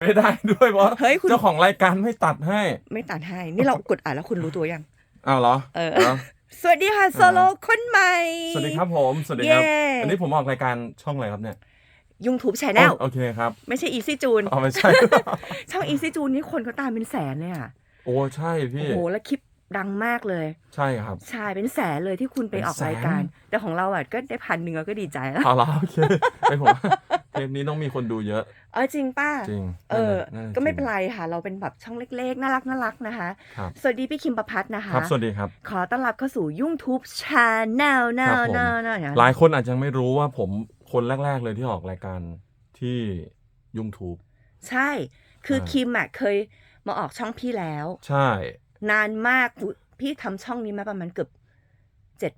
ไม่ได้ด้วยเพราะเฮ้ยคุณ เจ้าของรายการไม่ตัดให้ ไม่ตัดให้ นี่เรากดอ่านแล้วคุณรู้ตัวยัง อ้าวเหรอเออเหรอสวัสดีค่ะโซโลคนใหม่ สวัสดีครับผม สวัสดีครับ เย้ อันนี้ผมออกรายการช่องอะไรครับเนี่ยยุงทูบชแนลโอเคครับไม่ใช่ Easy June เอาไม่ใช่ ช่อง Easy June นี่คนเขาตามเป็นแสนเลยอะ โอ้ใช่โอ้พี่ โห แล้วคลิป ดังมากเลย ใช่ครับ ใช่เป็นแสนเลยที่คุณไปเป็นออกแสนรายการ แต่ของเราอะก็ได้พันหนึ่งเราก็ดีใจแล้วเอาละโอเคไอผมว่าเทปนี้ต้องมีคนดูเยอะ เออจริงป้าจริง เออน่าจะก็ไม่เป็นจงไรค่ะ เราเป็นแบบช่องเล็กๆ น่ารักน่ารักนะคะครับสวัสดีพี่คิมประพัฒน์นะคะครับสวัสดีครับ ขอต้อนรับเข้าสู่ยุ่งทูบชาแนลแนครัลบผมแนลแนลหลายคนอาจจะไม่รู้ว่าผมคนแรก ๆ เลยที่ออกรายการที่ยุ่งทูบใช่ คือใช่คิมอะเคยมาออกช่องพี่แล้ว ใช่ นานมากอุ๊ยพี่ทำช่องนี้มาประมาณเกือบเจ็ด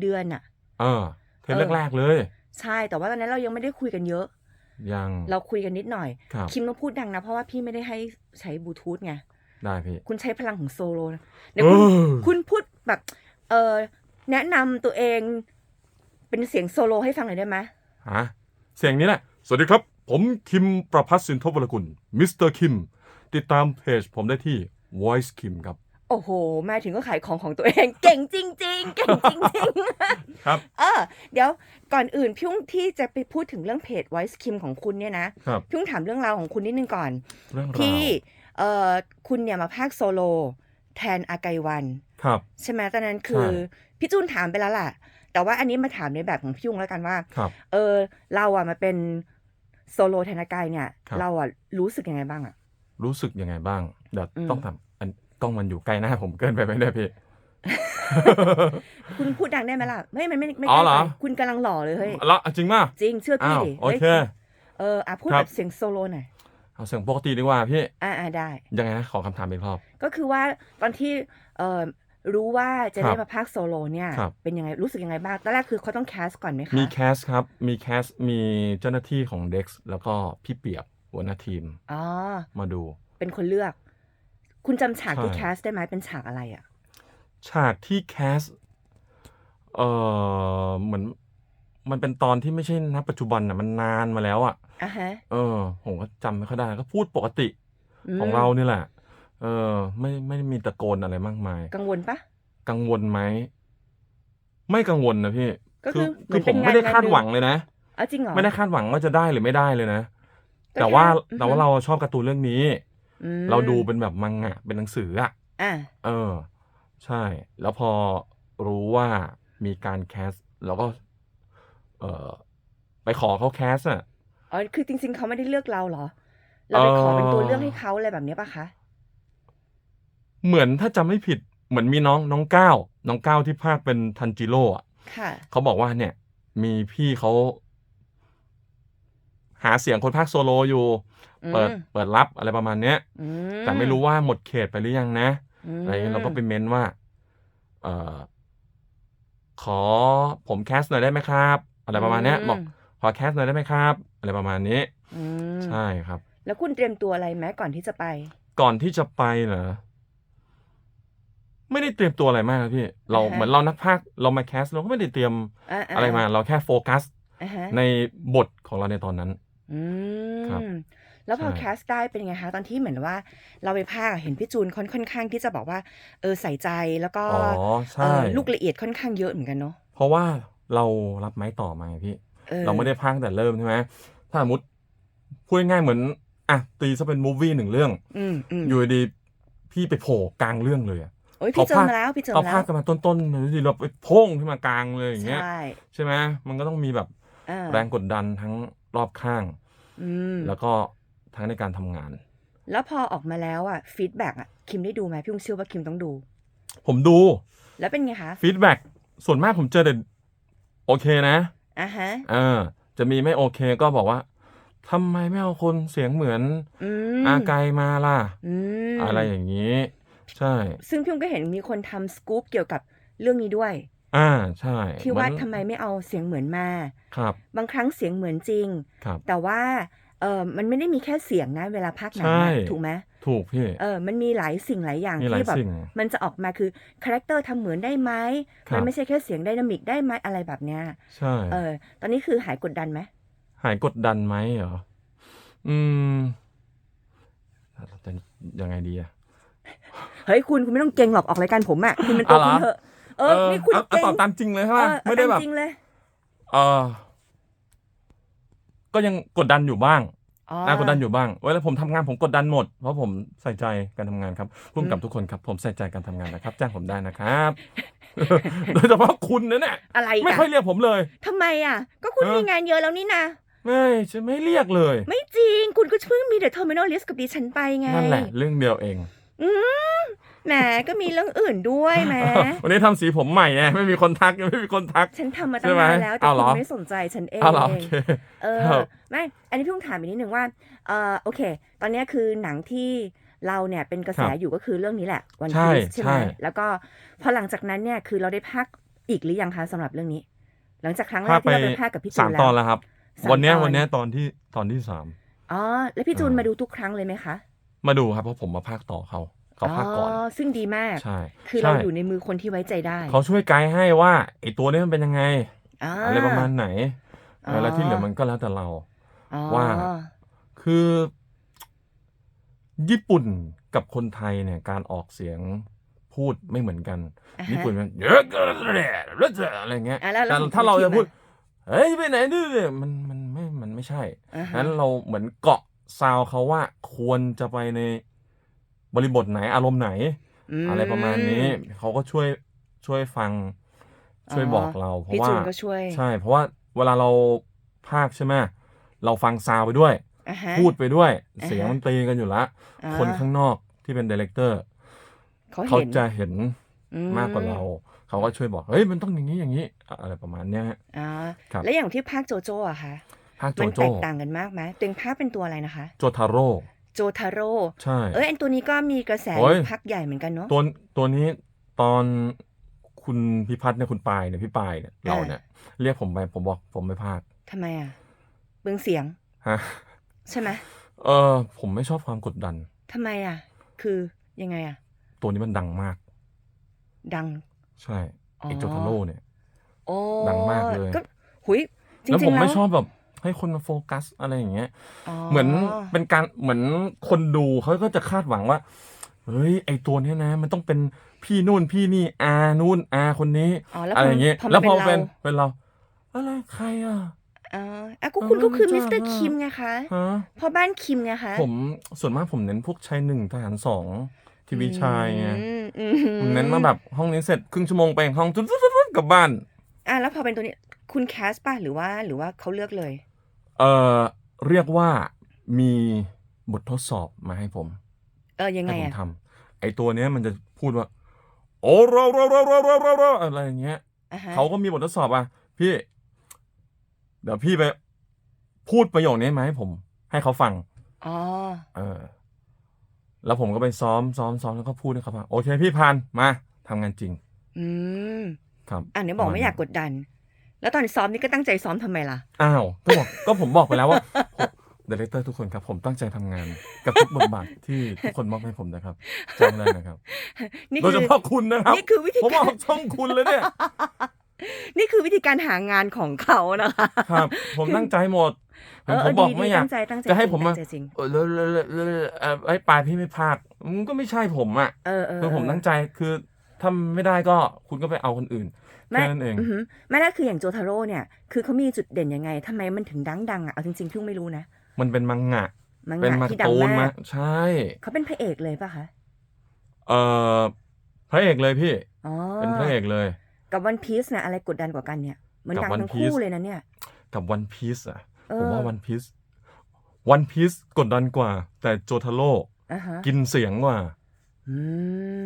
เดือนอะเออเทปเออแรกๆเลย ใช่แต่ว่าตอนนั้นเรายังไม่ได้คุยกันเยอะ ยังเราคุยกันนิดหน่อยครับคิมต้องพูดดังนะ เพราะว่าพี่ไม่ได้ให้ใช้บลูทูธไงได้พี่คุณใช้พลังของโซโลนะเดี๋ยวคุณเออคุณพูดแบบ เออแนะนำตัวเองเป็นเสียงโซโลให้ฟังหน่อยได้ไหมฮะเสียงนี้แหละ สวัสดีครับ ผมคิมประพัฒน์สินทบวรกุลมิสเตอร์คิม ติดตามเพจผมได้ที่ Voice Kim ครับ โอ้โห มาถึงก็ขายของของตัวเอง เก่งจริง ๆ เก่งจริงๆครับ เออ เดี๋ยวก่อนอื่นพี่อุ้งที่จะไปพูดถึงเรื่องเพจ Voice Kim ของคุณเนี่ยนะครับ พี่อุ้งถามเรื่องราวของคุณนิดนึงก่อน เรื่องราวที่เอ่อคุณเนี่ยมาพากย์โซโลแทนอาไกวัน ครับ ใช่ไหมตอนนั้นคือ ใช่ พี่จูนถามไปแล้วล่ะ แต่ว่าอันนี้มาถามในแบบของพี่ยุงแล้วกันว่า ครับ เออ เราอะมาเป็นโซโลแทนอากายเนี่ย ครับ เราอะรู้สึกยังไงบ้างอะ รู้สึกยังไงบ้างเดี๋ยวอืม ต้องทำอั นต้องมันอยู่ใกล้หน้าผมเกินไปไหมเนี่ยพี่ คุณพูดดังได้ไหมล่ะไม่มันไม่ไม่อ๋อเหรอใกล้ไปคุณกำลังหล่อเลยเฮ้ยแล้วจริงป่ะจริงเชื่อพี่อ้าวดิโอฮ้ยเค เอออะพูดครัแบบ บเสียงโซโลหน่อยเอาเสียงปกติดีกว่าพี่ อ่าอ่าได้ ยังไงนะขอคำถามอีกรอบ ก็คือว่าตอนที่เอ่อรู้ว่าจะครับได้มาพากย์โซโลเนี่ย ครับ เป็นยังไงรู้สึกยังไงบ้างตอนแรกคือเขาต้องแคสก่อนไหมคะมีแคสครับ มีแคส มีเจ้าหน้าที่ของ Dex แล้วก็พี่เปียกหัวหน้าทีมอ๋อมาดู เป็นคนเลือก คุณจำฉากที่ใช่ แคสได้ไหมเป็นฉากอะไรอะ ฉากที่แคส เออเหมือน มันเป็นตอนที่ไม่ใช่ณปัจจุบันอะ มันนานมาแล้วอะ อะฮะเออ ผมก็จำไม่ค่อยได้ก็พูดปกติมของเรานี่แหละ เออ ไม่ไม่ได้มีตะโกนอะไรมากมาย กังวลปะ กังวลไหม ไม่กังวลนะพี่ก็คือคือเหมืผอนมเป็นไม่ได้งานคาดงานหนึ่งหวังเลยนะอ๋อจริงเหรอ ไม่ได้คาดหวังว่าจะได้หรือไม่ได้เลยนะ ก็แต่ว่าแค่อือฮึ แต่ว่าเราชอบการ์ตูนเรื่องนี้ อืมเราดูเป็นแบบมังงะเป็นหนังสืออะอะเออ ใช่ แล้วพอรู้ว่ามีการแคสเราก็ เออไปขอเขาแคสอะอ๋อคือจริง ๆเขาไม่ได้เลือกเราเหรอ เราไปขอเป็นตัวเลือกให้เขาอะไรแบบเนี้ยปะคะเหมือนถ้าจำไม่ผิดเหมือนมีน้องน้องก้าวน้องก้าวที่ภาคเป็นทันจิโร่อะค่ะ เขาบอกว่าเนี่ย มีพี่เขา หาเสียงคนภาคโซโลอยู่อืมเปิดเปิดรับอะไรประมาณเนี้ยอืแต่ไม่รู้ว่าหมดเขตไปหรือยังนะมอะไรเงี้ยเราก็ไปเม้นว่า เอ่อขอผมแคสหน่อยได้ไหมครับ อะไรประมาณเนี้ยบอกขอแคสหน่อยได้ไหมครับ อะไรประมาณนี้อืมใช่ครับ แล้วคุณเตรียมตัวอะไรไหมก่อนที่จะไป ก่อนที่จะไปเหรอไม่ได้เตรียมตัวอะไรมากนะพี่ เราอ่าฮะเหมือนเรานักพากย์เรามาแคสเราก็ไม่ได้เตรียมอ่าอะไรมา เราแค่โฟกัสอ่าฮะในบทของเราในตอนนั้น อืครับ ม แล้วพอใช่แคสได้เป็นไงคะ ตอนที่เหมือนว่าเราไปภาคอะ เห็นพี่จูนค่อน ค่อนข้างที่จะบอกว่า เออ ใส่ใจ แล้วก็ อ๋อเอใช่อ ลูกละเอียดค่อนข้างเยอะเหมือนกันเนาะ เพราะว่าเรารับไม้ต่อมาไงพี่ออเราไม่ได้พากย์ตั้งแต่เริ่ม ใช่ไหม ถ้าสมมติ พูดง่าย ๆ เหมือนอะตีซะเป็นมูฟวี่หนึ่งเรื่อง อืมอืมอยู่ดี ๆ พี่ไปโผล่กลางเรื่องเลยอะ โอ้ยพี่เจอมาแล้ว พี่เจอเรามาแล้พากวย์กันมาต้น ๆ อยู่ดีเราไปโพ่งขึ้นมากลางเลย อย่างเงี้ยใช่ใช่ไหม มันก็ต้องมีแบบอ่าแรงกดดันทั้ง รอบข้าง อืมแล้วก็ทั้งในการทำงาน แล้วพอออกมาแล้วอะฟีดแบ็กอะคิมได้ดูไหมพี่อุ้งเชื่อว่าคิมต้องดู ผมดูแล้วเป็นไงคะฟีดแบ็กส่วนมากผมเจอแต่โอเคนะอะฮะ เออจะมีไม่โอเคก็บอกว่าทำไมไม่เอาคนเสียงเหมือนอืมอาไกมาล่ะ อืมอะไรอย่างนี้ ใช่ ซึ่งพี่อุ้งก็เห็นมีคนทำสกู๊ปเกี่ยวกับเรื่องนี้ด้วย อ่าใช่ ที่ว่าเหอนทำไมไม่เอาเสียงเหมือนมา ครับ บางครั้งเสียงเหมือนจริง ครับ แต่ว่า เออมันไม่ได้มีแค่เสียงนะเวลาพากย์หนังใช่อะ ถูกไหม ถูกพี่ เออ มันมีหลายสิ่งหลายอย่างมีหลายที่แบบ สิ่ง มันจะออกมาคือคาแรคเตอร์ทำเหมือนได้ไหมครับมันไม่ใช่แค่เสียงไดนามิกได้ไหมอะไรแบบเนี้ย ใช่ เออ ตอนนี้คือหายกดดันไหม หายกดดันไหมเหรอ อืมจะยังไงดีอะ เฮ้ยคุณ คุณไม่ต้องเก่งหรอกออกรายการผมอะคุณเป็นตัวอ๋อคุณเหรอเถอะ เออนี่คุณเอาเอาเก่งตอบตามจริงเลยใช่เอปะอเอาไม่ได้ตามแบบจริงเลยเออก็ยังกดดันอยู่บ้างอ๋อน่ากดดันอยู่บ้าง เวลาผมทำงานผมกดดันหมด เพราะผมใส่ใจการทำงานครับพุ่มกับทุกคนครับ ผมใส่ใจการทำงานนะครับ จ้างผมได้นะครับ โดยเฉพาะคุณนะเนี่ยอะไรไม่กันค่อยเรียกผมเลยทำไมอะ ก็คุณเออมีงานเยอะแล้วนี่นะ ไม่จะไม่เรียกเลย ไม่จริง คุณก็เพิ่งมีเดอะเทอร์มินอลลิสกับดิฉันไปไง นั่นแหละ เรื่องเดียวเอง อืม แหมก็มีเรื่องอื่นด้วยแหมวันนี้ทำสีผมใหม่ไงไม่มีคนทักยังไม่มีคนทัก ฉันทำมาตั้ใช่งไหมนานแล้วแต่อ้าวเหคุรณอไม่สนใจฉันเองอ้าวเหรอโอเค เอครัอบ ไม่ อันนี้พี่ต้องถามอีกนิดนึงว่าเออโอเค ตอนเนี้ยคือหนังที่เราเนี่ยเป็นกระแสครับอยู่ก็คือเรื่องนี้แหละ วันใช่พีซใช่ไหใช่มแล้วก็พอหลังจากนั้นเนี่ยคือเราได้พักอีกหรือยังคะสำหรับเรื่องนี้ หลังจากครั้งแรภากคไปที่เราไปพักกับพี่จูสามนแล้วตอนแล้วครับ สามวันเนี้ยตอนวันเนี้ยตอนที่ตอนที่สาม อ๋อแล้วพี่จูนอ่าม มาดูทุกครั้งเลยไหมคะ มาดูครับเพราะผมมาภาคต่อเขา เขาภาคก่อนซึ่งดีมากใช่คือเราใช่อยู่ในมือคนที่ไว้ใจได้ เขาช่วยไกด์ให้ว่าไอตัวนี้มันเป็นยังไงอ่าอะไรประมาณไหนอ๋อแล้วที่เหลือมันก็แล้วแต่เราอ๋อว่าคือ ญี่ปุ่นกับคนไทยเนี่ย การออกเสียงพูดไม่เหมือนกันอ่าฮะญี่ปุ่นมันเยอะเกินอะไรเงี้ยอะแล้วแล้วแต่ผมถ้าเราคิดจะพูดมาเฮ้ยไปไหนดื้อเนี่ยมันมันไม่มันไม่ใช่อ่าฮะนั้นเราเหมือนเกาะซาวเขาว่าควรจะไปใน บริบทไหนอารมณ์ไหนมอะไรประมาณนี้เขาก็ช่วยช่วยฟังช่วยบอกเรา เพราะพี่ว่าจูนก็ช่วยใช่ เพราะว่าเวลาเราพากย์ใช่ไหมเราฟังซาวด์ไปด้วยอ่าฮะพูดไปด้วยอ่าฮะเสียงมันตีกันอยู่ละอ่าคนข้างนอกที่เป็นดีเลกเตอร์เขาเขาเห็นจะเห็นอืมากกว่าเรา เขาก็ช่วยบอกเฮ้ยมันต้องอย่างนี้อย่างนี้อะไรประมาณเนี้ยฮะอ่าครับแล้วอย่างที่ภาคโจโจ้อะคะภาคโจมันโจ้แตกต่างกันมากไหมตัวเองภาคเป็นตัวอะไรนะคะ โจทาโร่ โจทาโร่ใช่เอ้ยอันตัวนี้ก็มีกระแสโอ้ยพักใหญ่เหมือนกันเนาะตัวตัวนี้ตอนคุณพิพัฒน์เนี่ยคุณปายเนี่ยพี่ปายเนี่ยเราเนี่ยเรียกผมไปผมบอกผมไม่พากย์ทำไมอะเบืองเสียงฮะใช่ไหมเออผมไม่ชอบความกดดันทำไมอะคือยังไงอะตัวนี้มันดังมาก ดัง ใช่อ๋อไอโจทาโร่เนี่ยโอ้ดังมากเลยก็หุยจริแล้วงผมๆแล้วไม่ชอบแบบ ให้คนมาโฟกัสอะไรอย่างเงี้ยอ๋อเหมือนเป็นการเหมือนคนดูเขาก็จะคาดหวังว่าเฮ้ยไอตัวเนี้ยนะ มันต้องเป็นพี่นู่นพี่นี่อานู่นอาคนนี้อ๋อแล้วอะไรอย่างเงี้ยพอแล้วพอเป็เป็นนเป็นเราอะไรใครอะเราอ่าอะก็เออคุณก็คือไม่มิสจ้าเตอร์มากคิมไงคะฮะพ่อบ้านคิมไงคะผมส่วนมากผมเน้นพวกชายหนึ่งทหารสองทีวีชายไงอืมอืผมเน้นมาแบบห้องนี้เสร็จครึ่งชั่วโมงไปห้องจุดๆๆๆกลับบ้าน อะแล้วพอเป็นตัวนี้คุณแคสป่ะหรือว่าหรือว่าเขาเลือกเลย เออเรียกว่ามีบททดสอบมาให้ผมเออยังไงให้ผมอะทำไอตัวเนี้ยมันจะพูดว่า โอ้เราเราเราเราเราเราเราอะไรอย่างเงี้ย อ่าฮะเขาก็มีบททดสอบอะ พี่ เดี๋ยวพี่ไป พูดประโยคนี้มาให้ผม ให้เขาฟัง อ๋อเออ แล้วผมก็ไปซ้อมซ้อมซ้อมแล้วก็พูดให้เขาฟังโอเค พี่พันมาทำงานจริง อืมครับ อะเดี๋ยวบอกไม่อยากกดดัน แล้วตอนซ้อมนี่ก็ตั้งใจซ้อมทำไมล่ะ อ้าว ก็บอกก็ผมบอกไปแล้วว่าดีเลกเตอร์ทุกคนครับ ผมตั้งใจทำงานกับทุกบทบาทที่ทุกคนมอบให้ผมนะครับจำได้นะครับนี่โดยคืเฉอพาะคุณนะครับนี่คือวิธีผมการออกช่องคุณเลยเนี่ยนี่คือวิธีการหางานของเขานะคะครับ ผมตั้งใจหมดเออผมบอกดีไม่ดีอยากตั้งใจตั้งใจจะให้จริงผมมาตั้งใจจริงเออแล้วแล้วแล้วแล้วเอ่อไอ้ปลายพี่ไม่พากมันก็ไม่ใช่ผมอะเออเออคือผมเออตั้งใจคือถ้าไม่ได้ก็คุณก็ไปเอาคนอื่นไม่ แค่นั้นเองอือหือไม่แล้วคืออย่างโจทาโร่เนี่ย คือเขามีจุดเด่นยังไงทำไมมันถึงดังดังๆอะเอาจริงๆพี่ไม่รู้นะ มันเป็นมังงะมังเป็นงะมาที่ดังตูนมามากใช่ เขาเป็นพระเอกเลยป่ะคะเอ่อพระเอกเลยพี่อ๋อเป็นพระเอกเลย กับวันพีซนะอะไรกดดันกว่ากันเนี่ยมันกับดัง One ทั้งคู่ Piece เลยนะเนี่ย กับวันพีซอะเออผมว่าวันพีซวันพีซกดดันกว่า แต่โจทาโร่อ่าฮะกินเสียงกว่าอื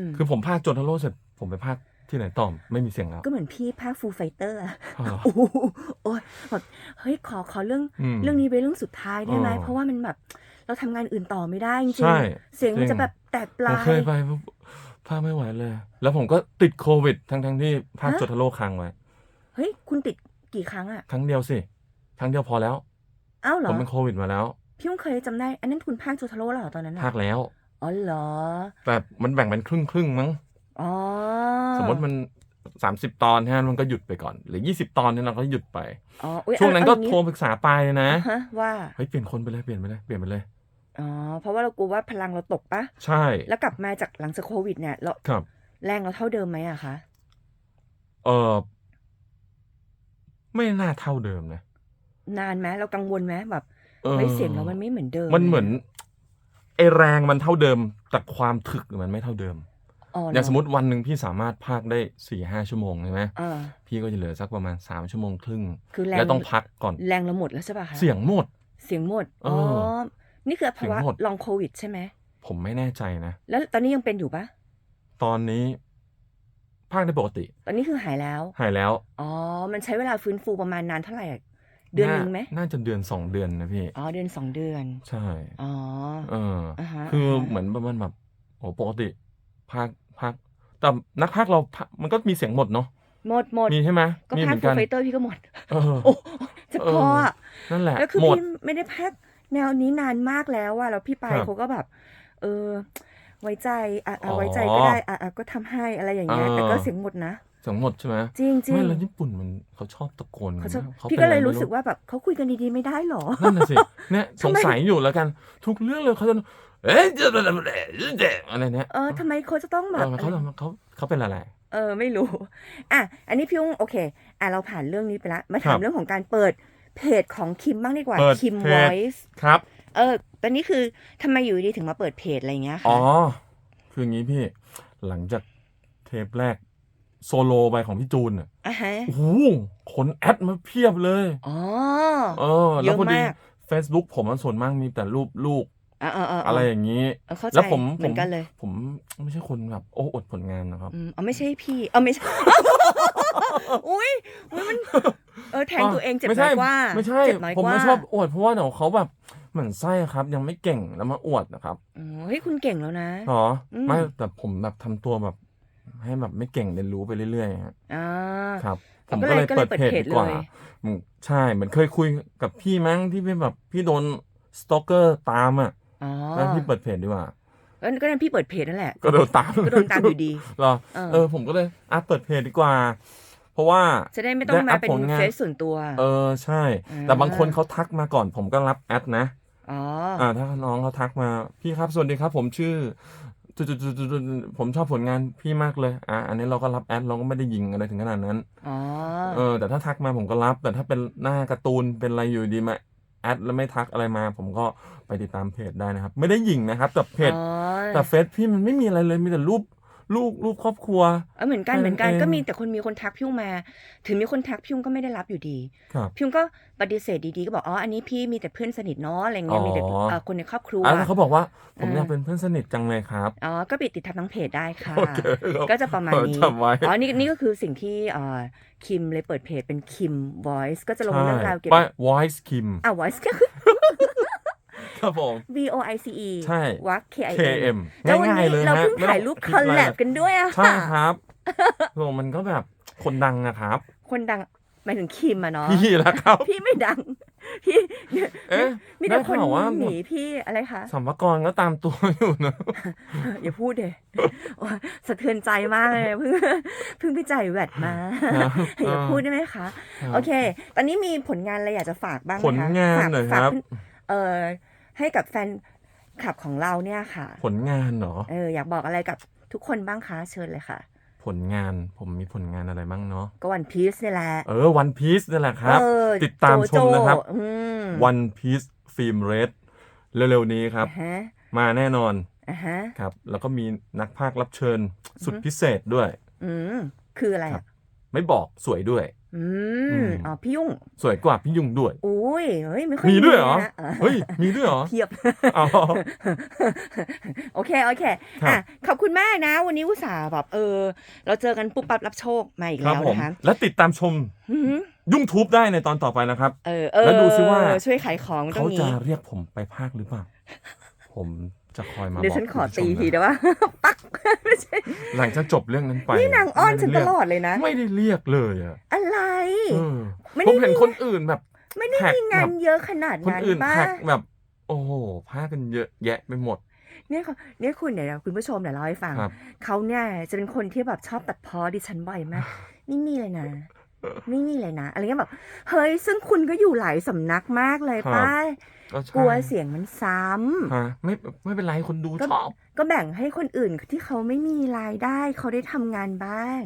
มคือผมพากย์โจทาโร่เสร็จผมไปพากย์ ที่ไหนต่อมไม่มีเสียงแล้ว ก็เหมือนพี่ภาคฟูไฟเตอร์อะอ้าวเหรอ โอ้โหโอ้ยแบบเฮ้ยขอขอเรื่องอืม เรื่องนี้เป็นเรื่องสุดท้ายได้ไหม อ๋อเพราะว่ามันแบบ เราทำงานอื่นต่อไม่ได้จริงๆใช่เสียงมันจริงจะแบบแตกปผลามเคยยไปปุ๊บพากย์ไม่ไหวเลย แล้วผมก็ติดโควิด ทั้งทั้งๆที่พากย์ฮะโจทาโร่ค้างไว้ เฮ้ยคุณติดกี่ครั้งอะครั้งเดียวสิ ครั้งเดียวพอแล้วเอ้าเหรผอมเป็นโควิดมาแล้ว พี่ต้องเคยจำได้ อันนั้นคุณภาคโจทาโร่แล้วเหรอตอนนั้นอะพากย์แล้ว อ๋อเหรอ แต่มันแบ่งเป็นครึ่งครึ่งๆมั้งอ๋อ สมมติมันสามสิบตอนฮะมันก็หยุดไปก่อน หรือยี่สิบตอนเนี่ยเราก็หยุดไปอ๋ออุ๊ยช่วงนั้นก็เอาเอาโทรปรึกษาปายเลยนะฮะว่าเฮ้ยเปลี่ยนคนไปเลยเปลี่ยนไปเลยเปลี่ยนไปเลยอ๋อเพราะว่าเรากลัวว่าพลังเราตกปะใช่ แล้วกลับมาจากหลังจากโควิดเนี่ยเราครับ แรงเราเท่าเดิมไหมอะคะเออไม่น่าเท่าเดิมนะ นานไหมเรากังวลไหมแบบเออเฮ้ยเสียงเรามันไม่เหมือนเดิม มันเหมือนลยะไอแรงมันเท่าเดิม แต่ความถึกมันไม่เท่าเดิม อ๋ออย่างเนะสมมติวันหนึ่งพี่สามารถพากได้สี่ห้าชั่วโมงใช่ไหมเออพี่ก็จะเหลือสักประมาณสามชั่วโมงครึ่งคือแรงแล้วต้องพักก่อนแรงเราหมดแล้วใช่ป่ะคะเสียงหมด เสียงหมดเออ๋ออนี่คือภาวะเสียงหมดลองโควิดใช่ไหมผมไม่แน่ใจนะ แล้วตอนนี้ยังเป็นอยู่ปะตอนนี้พากได้ปกติ ตอนนี้คือหายแล้ว หายแล้ว อ๋อ มันใช้เวลาฟื้นฟูประมาณนานเท่าไหร่อะเดือนหนึ่งไหม น่าจะเดือนสองเดือนนะพี่ อ๋อ เดือนสองเดือน ใช่ อ๋อ เออออ่าฮะคืออ่าฮะเหมือนประมาณแบบ โอ้ปกติ พากพากแต่นักพากเราพากมันก็มีเสียงหมดเนาะหมดหมด มีใช่ไหมก็มีเหพากมือนฟูกันไฟเตอร์พี่ก็หมด เออ โอ้จะเออพออะนั่นแหละแล้วคือหมด พี่ไม่ได้พักแนวนี้นานมากแล้วอะแล้วพี่ไปครับเขาก็แบบ เออ ไว้ใจอะอะอ๋อไว้ใจก็ได้อะอะก็ทำให้อะไรอย่างเงี้ยเออแต่ก็เสียงหมดนะ เสียงหมดใช่ไหมจริงจริงไม่แล้วญี่ปุ่นมันเขาชอบตะโกนเขาจะนะพี่ป็นก็เลยอะไรู้สึกว่าแบบเขาคุยกันดีๆไม่ได้หรอนั่นน่ะสิเนี่ยทำสงไมสัยอยู่แล้วกันทุกเรื่องเลยเขาจะเอ๊ะเจ๊เจ๊อะไรเนี่ยเออทำไมเขาจะต้องแบเอบอเขาเขาเขาเป็นอะไรเออไม่รู้อะอันนี้พี่อุ้งโอเค อะเราผ่านเรื่องนี้ไปละมาครัถามบเรื่องของการเปิดเพจของคิมบ้างดีกว่าเปิดคิมเพจ Voice ครับเออตอนนี้คือทำไมอยู่ดีถึงมาเปิดเพจอะไรอย่างเงี้ยอ๋อคะคืออย่างนี้พี่หลังจากเทปแรก โซโลไปของพี่จูนอะอะฮะโอ้โหคนแอดมาเพียบเลย อ๋อ เออเยแล้วอะพอดีมาก Facebook ผมมันส่วนมากมีแต่รูปลูกอ่าอ่าอ่าอะไรอย่างนี้ เออเข้าใจแล้วผมเหมือนกันเลยผมไม่ใช่คนแบบโอ้อวดผลงานนะครับ อืมอ๋อไม่ใช่พี่เออไม่ใช่ อุ้ยอุ้ยมันเออแทงตัวเองเจ็บไม่น้ใช่อยกว่าไม่ใช่เจ็บน้อยผมกว่าไม่ชอบอวดเพราะว่าเดี๋ยวเขาแบบเหมือนไส้ครับ ยังไม่เก่งแล้วมาอวดนะครับอ๋อเฮ้ยคุณเก่งแล้วนะ หรออม ไม่แต่ผมแบบทำตัวแบบ ให้แบบไม่เก่งเรียนรู้ไปเรื่อยๆฮะอ่า ครับผอ๋อมก็ก็เลเลยยก็เลยเปิดเพจเปิดเพจดีกว่าเลย อืมใช่เหมือนเคยคุยกับพี่มั้งที่เป็นแบบพี่โดนสตอกเกอร์ตามอะอ๋อแล้วพี่เปิดเพจดีกว่าก็ก็นั่นพี่เปิดเพจนั่นแหละ ก็โดนตามก็โดนตามอยู่ดี เหรอเออ เออ ผมก็เลยอะเปิดเพจดีกว่า เพราะว่า จะได้ไม่ต้องได้มาอัพเป็นผลงาน เฟซส่วนตัว เออใช่ อ่า แต่บางคนเขาทักมาก่อน ผมก็รับแอดนะ อ๋ออ่าถ้าน้องเขาทักมาพี่ครับสวัสดีครับ ผมชื่อ จุดๆๆๆผมชอบผลงานพี่มากเลย อะอันนี้เราก็รับแอดเราก็ไม่ได้ยิงอะไรถึงขนาดนั้น อ๋อเออ แต่ถ้าทักมาผมก็รับ แต่ถ้าเป็นหน้าการ์ตูนเป็นอะไรอยู่ดีมาแอดแล้วไม่ทักอะไรมา ผมก็ไปติดตามเพจได้นะครับ ไม่ได้ยิงนะครับแต่เพจ อ๋อ แต่เฟซพี่มันไม่มีอะไรเลยมีแต่รูป ลูกรูปครอบครัวเออเหมือนกันแค่เหมือนกันนั้นเองก็มีแต่คนมีคนทักพี่อุ้งมา ถึงมีคนทักพี่อุ้งก็ไม่ได้รับอยู่ดีครับพี่อุ้งก็ปฏิเสธดีๆก็บอกอ๋ออันนี้พี่มีแต่เพื่อนสนิทเนาะอะไรเงี้ยอ๋อมีแต่เอ่อคนในครอบครัวอะแล้วเขาบอกว่าผมอ่าอยากเป็นเพื่อนสนิทจังเลยครับอ๋อก็ไปติดตามทั้งเพจได้ค่ะโอเคครับก็จะประมาณนี้จำไว้อ๋อนี่นี่ก็คือสิ่งที่เอ่อคิมเลยเปิดเพจเป็นคิม voice ก็จะลงใช่เรื่องราวเกี่ยวป้ากับ voice Kim อะ voice ก็ คือครับผม V O I C E ใช่วัก K I M KM แล้ววันง่ายๆนี้เลยเราฮะเพิ่งไม่ต้องถ่ายรูปคิคดอลอะไรแลบกันด้วยอะใช่ครับโหมันก็แบบคนดังนะครับ คนดังหมายถึงคิมอะเนาะพี่ละครับ พี่ไม่ดัง พี่เนี่ยเอ๊ะมีแต่คนได้ข่าวว่าหนีพี่อะไรคะสัมภากรก็ตามตัวอยู่นะอย่าพูดเดยสะเทือนใจมากเลยเพิ่งเพิ่งไปจ่ายแวดมาครับอย่าพูดได้ไหมคะครับโอเค ตอนนี้มีผลงานอะไรอยากจะฝากบ้างไหมผลคะงานฝากเหรอฝากครับเอ่อ ให้กับแฟนคลับของเราเนี่ยค่ะ ผลงานเหรอ เอออยากบอกอะไรกับทุกคนบ้างคะเชิญเลยค่ะ ผลงานผมมีผลงานอะไรบ้างเนาะก็วันพีซนี่แหละ เออวันพีซนี่แหละครับ เออติดตามชมนะครับโจโจ้อืม One Piece Film Red เร็วๆนี้ครับ อ่าฮะมาแน่นอนอ่าฮะ ครับ แล้วก็มีนักพากย์รับเชิญสุดอือฮึ พิเศษด้วย อืม คืออะไรครัอะบ ไม่บอกสวยด้วย อือืมม อ๋อพี่ยุ่งสวยกว่าพี่ยุงด้วย อุ้ยเฮ้ยไม่ค่อยมีด้วยเหรอ นะเออเฮ้ย มีด้วยเหรอเทียบ อ๋อ โอเค โอเค ครับ อะ ขอบคุณมากนะ วันนี้อุตส่าห์แบบเออ เราเจอกันปุ๊บปั๊บรับโชคมาอีกครับแล้วผม นะคะและติดตามชมอือหือยุ่งทูบได้ในตอนต่อไปนะครับ เออเออแล้วดูสิว่า ช่วยขายของตรเขางจะนี้ เรียกผมไปพากย์หรือเปล่า ผม จะคอยมาเดี๋ยวบอกฉันขอคุณผู้ชตีมทีนะได้ว่าปักไม่ใช่หลังจากจบเรื่องนั้นไปนี่นางอ้อนฉันตลอดดเลยนะ ไม่ได้เรียกเลยอะอะไรเออไม่ได้ผมเห็นคนอื่นแบบ ไม่ได้แท็กมีงาแบนบเยอะขนาดคนนั้นอื่นป้าแท็กแบบ โอ้โหพากันเยอะแยะไปหมดเนี่ยเขาเนี่ยคุณเดี๋ยวคุณผู้ชมเดี๋ยวเล่าให้ฟังครับเขาเนี่ยจะเป็นคนที่แบบชอบตัดพ้อดิฉันบ่อยมากไม่มีเลยนะ ไม่มีเลยนะอะไรเงี้ยแบบเฮ้ยซึ่งคุณก็อยู่หลายสำนักมากเลยครับป้าก็ใช่กลัวเสียงมันซ้ำฮะไม่ไม่เป็นไรคนดูก็ชอบก็แบ่งให้คนอื่นที่เขาไม่มีรายได้เขาได้ทำงานบ้าง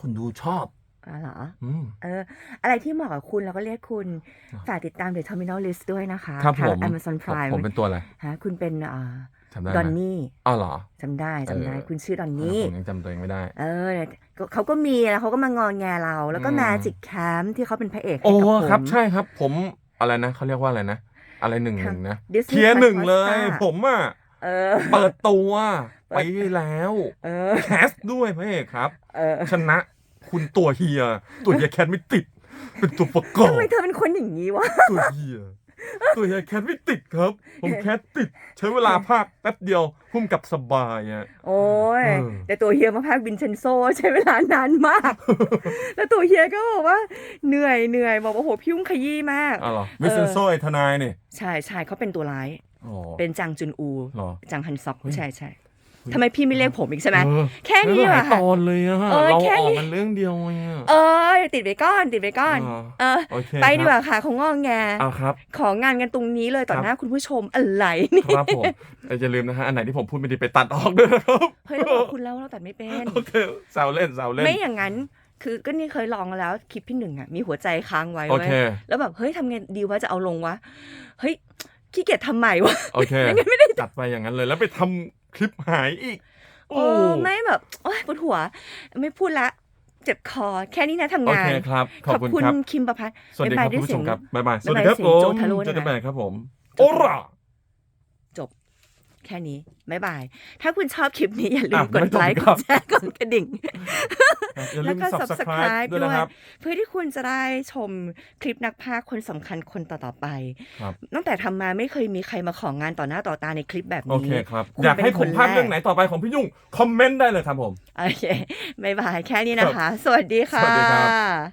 คนดูชอบอ๋อเหรอ อืม เออ อะไรที่เหมาะกับคุณเราก็เรียกคุณครับฝากติดตาม The Terminal List ด้วยนะคะครับทาผงม Amazon ผม Prime ผมเป็นตัวอะไร ฮะคุณเป็นอ่า จำได้ไหดมอนนี่อ้าวเหรอ จำได้จำได้เออ คุณชื่อดอนเออนี่ ผมยังจำตัวเองไม่ได้ เออเนี่ยก็เขาก็มีแล้วเขาก็มางอนแงเรา แล้วก็อืม Magic Camp ที่เขาเป็นพระเอกให้โอ้กับ ผมครับใช่ครับ ผมอะไรนะเขาเรียกว่าอะไรนะ อะไรหนึ่งหนึ่งนะ Disney เทียร์หนึ่งเลย Pasta ผมอะ เออ เปิดตัวเปิไปด แล้วเออ แคสด้วยพระเอกครับ เออชนะคุณตัวเฮีย ตัวเฮียแคทไม่ติด เป็นตัวประกอบทำไมเธอเป็นคนอย่างนี้วะ ตัวเฮีย ตัวเฮียแคทไม่ติดครับ ผมแคทติด ใช้เวลาภาคแป๊บเดียวพุ่มกับสบายอะโอ้ยเออแต่ตัวเฮียมาพากวินเชนโซ ใช้เวลานานมาก แล้วตัวเฮียก็บอกว่าเหนื่อยเหนื่อยบอกว่าโหพี่ยุ่งขยี้มากอ้าวเหรอวิสเซนโซไอทนายนี่ใช่ใช่เขาเป็นตัวร้ายอ๋อเป็นจางจุนอูเหรอจางฮันซอกเฮ้ยใช่ใช่ ทำไมพี่ไม่เรียกผมอีกใช่ไหมเออแค่นี้หเหรลาอยค่ะตอนเลยอะเออเราแค่ออกนี้กันเรื่องเดียวอะเออติดไว้ก้อนติดไว้ก้อนอ๋อเออโอเคไปดีกครับว่าค่ะเขางองแงเอาครับ ของานกันตรงนี้เลยต่อครับหน้าคุณผู้ชมอะไรนี่ครับผมเอ้ยอย่าลืมนะฮะอันไหนที่ผมพูดไม่ดีไปตัดออกด้วยนะครับเฮ้ยเราบอกคุณแล้วเราตัดไม่เป็นโอเคแซวเล่นแซวเล่นไม่อย่างนั้นคือก็นี่เคยลองแล้วคลิปพี่หนึ่งอะมีหัวใจค้างไว้โอไว้เคแล้วแบบเฮ้ยทำไงดีว่าจะเอาลงวะเฮ้ยขี้เกียจทำใหม่วะโอเคยังไงไม่ได้จัดไปอย่างนั้นเลยแล้วไปทำ คลิปหายอีก โอ้ไม่แบบโอ้ยปวดหัว ไม่พูดละ เจ็บคอ แค่นี้นะทำาโองเคนครับ ขอบคุณครับ คิมประพัฒน์สวัสดีครับบ๊ายบายคุณผู้ชมด้วยเสียงครับบ๊ายบายสบ๊าวัยสบายดีครับเสีผยงมโจทาโร่นะเจอกันใหม่ครับผมโจโอทาโร่ราจบ แค่นี้บ๊ายบาย ถ้าคุณชอบคลิปนี้อย่าลืมอะกดไม่ต้องไลค์คกรับดแชร์กดกระดิ่งอย่าลืแล้วมก็ subscribe subscribe ด้วยนะครับเพื่อที่คุณจะได้ชมคลิปนักพากย์คนสำคัญคนต่อๆไปครับตั้งแต่ทำมาไม่เคยมีใครมาของานต่อหน้าต่อตาในคลิปแบบโอนี้เคครับคุณอยากให้เป็นผคมนพากย์แรกเรื่องไหนต่อไปของพี่ยุ่ง คอมเมนต์ได้เลยครับผม โอเคบ๊ายบาย แค่นี้นะคะ สวัสดีค่ะสวัสดีครับ